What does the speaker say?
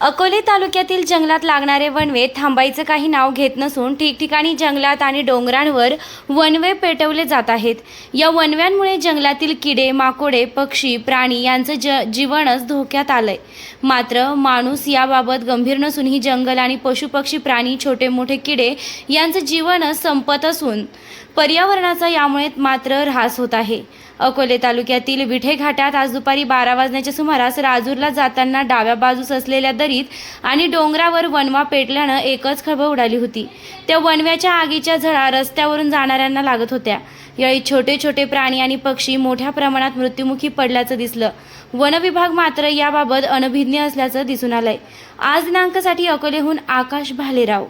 अकोले तालुक्यातील जंगलात लागणारे वनवे थांबायचं काही नाव घेत नसून ठिकठिकाणी जंगलात आणि डोंगरांवर वनवे पेटवले जात आहेत. या वनव्यांमुळे जंगलातील किडे माकोडे पक्षी प्राणी यांचं ज जीवनच धोक्यात आलंय. मात्र माणूस याबाबत गंभीर नसून ही जंगल आणि पशुपक्षी प्राणी छोटे मोठे किडे यांचं जीवनच संपत असून पर्यावरणाचा यामुळे मात्र ऱ्हास होत आहे. अकोले तालुक्यातील विठे घाटात आज दुपारी बारा वाजण्याच्या सुमारास राजूरला जाताना डाव्या बाजूस असलेल्या करीत आणि डोंगरावर वनवा पेटल्यानं एकच खळबळ उडाली होती. त्या वनव्याच्या आगीच्या झळा रस्त्यावरून जाणाऱ्यांना लागत होत्या. यावेळी छोटे छोटे प्राणी आणि पक्षी मोठ्या प्रमाणात मृत्युमुखी पडल्याचं दिसलं. वनविभाग मात्र याबाबत अनभिज्ञ असल्याचं दिसून आलंय. आज दिनांकासाठी अकोलेहून आकाश भालेराव.